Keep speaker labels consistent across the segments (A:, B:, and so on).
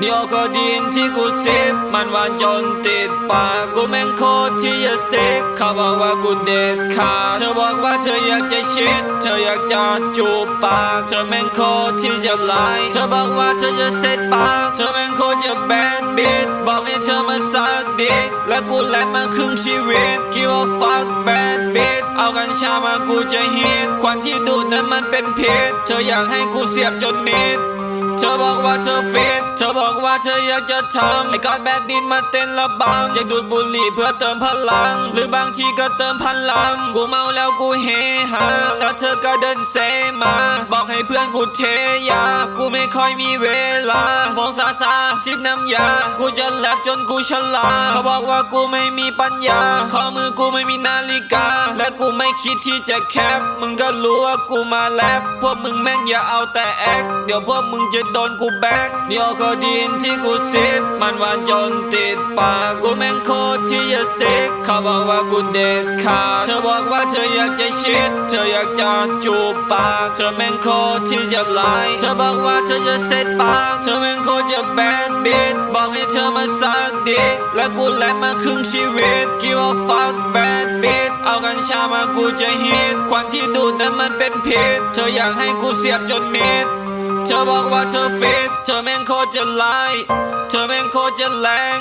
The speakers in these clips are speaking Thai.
A: เดียวก็ดีนที่กูซิบมันหวานจนติดปากกูแม่งโคตรที่จะเซ็กเขาบอกว่ากูเด็ดขาดเธอบอกว่าเธออยากจะชิด เธออยากจะจูบปากเธอแม่งโคตรที่จะไลน์เธอบอกว่าเธอจะเซ็ตปากเธอแม่งโคตรจะแบดบิดบอกให้เธอมาสักดิกและกูแลกมาครึ่งชีวิตคิดว่า fuck bad bitch เอากัญชามากูจะฮิตควันที่ดูดนั้นมันเป็นพิษเธออยากให้กูเสียบจนมิด เธอบอกว่าเธอฟิตเธอบอกว่าเธออยากจะทำไอ้กอดแบบดินมาเต้นระบำอยากดูดบุหรี่เพื่อเติมพลัง หรือบางทีก็เติมพลัง กูเมาแล้วกูเฮฮาแล้วเธอก็เดินเซมาบอก ให้เพื่อนกูเทยา กูไม่ค่อยมีเวลามองซาซาซิบน้ำยา กูจะแลบจนกูฉลาดเขาบอกว่ากูไม่มีปัญญา ข้อมือกูไม่มีนาฬิกา และกูไม่คิดที่จะแคป มึงก็รู้ว่ากูมาแลบพวกมึงแม่งอย่าเอาแต่แอค เดี๋ยวพวกมึงจะโดนกูแบก เดี๋ยวก็ดีนที่กูซิบมันหวานจนติดปาก กูแม่งโคตรที่จะซิกเขาบอกว่ากูเด็ดขาด เธอบอกว่าเธออยากจะชิด เธออยากจะจูบปาก เธอแม่งโคตรที่จะไลเธอบอกว่าเธอจะเซ็ตปากเธอเป็นโคตรจะแบดบิดบอกให้เธอมาสักดิกและกูแลกมาครึ่งชีวิตกี่ว่าฟังแบดบิดเอากันชามากูจะฮิตควันที่ดูดนั้นมันเป็นพิษเธออยากให้กูเสียบจนมิด เธอบอกว่าเธอฟิตเธอแม่งโคตรจะไลายเธอแม่งโคตรจะแรง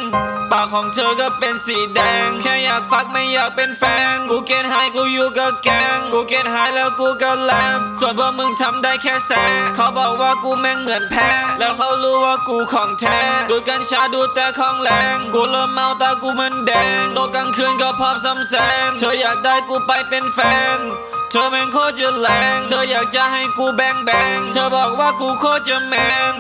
A: ปากของเธอก็เป็นสีแดง แค่อยากฟักไม่อยากเป็นแฟน กูเกณฑ์หายกูอยู่กับแกง กูเกณฑ์หายแล้วกูก็แลมส่วนพวกมึงทำได้แค่แสเขาบอกว่ากูแม่งเหมือนแพ้ แล้วเขารู้ว่ากูของแท้ ดูดกัญชาดูแต่ของแรง กูเริ่มเมาตากูมันแดงตกกลางคืนก็พอบซ้ำแซมเธออยากได้กูไปเป็นแฟน เธอแม่งโคตรจะแรง เธออยากจะให้กูแบงแบง เธอบอกว่ากูโคตรจะแมน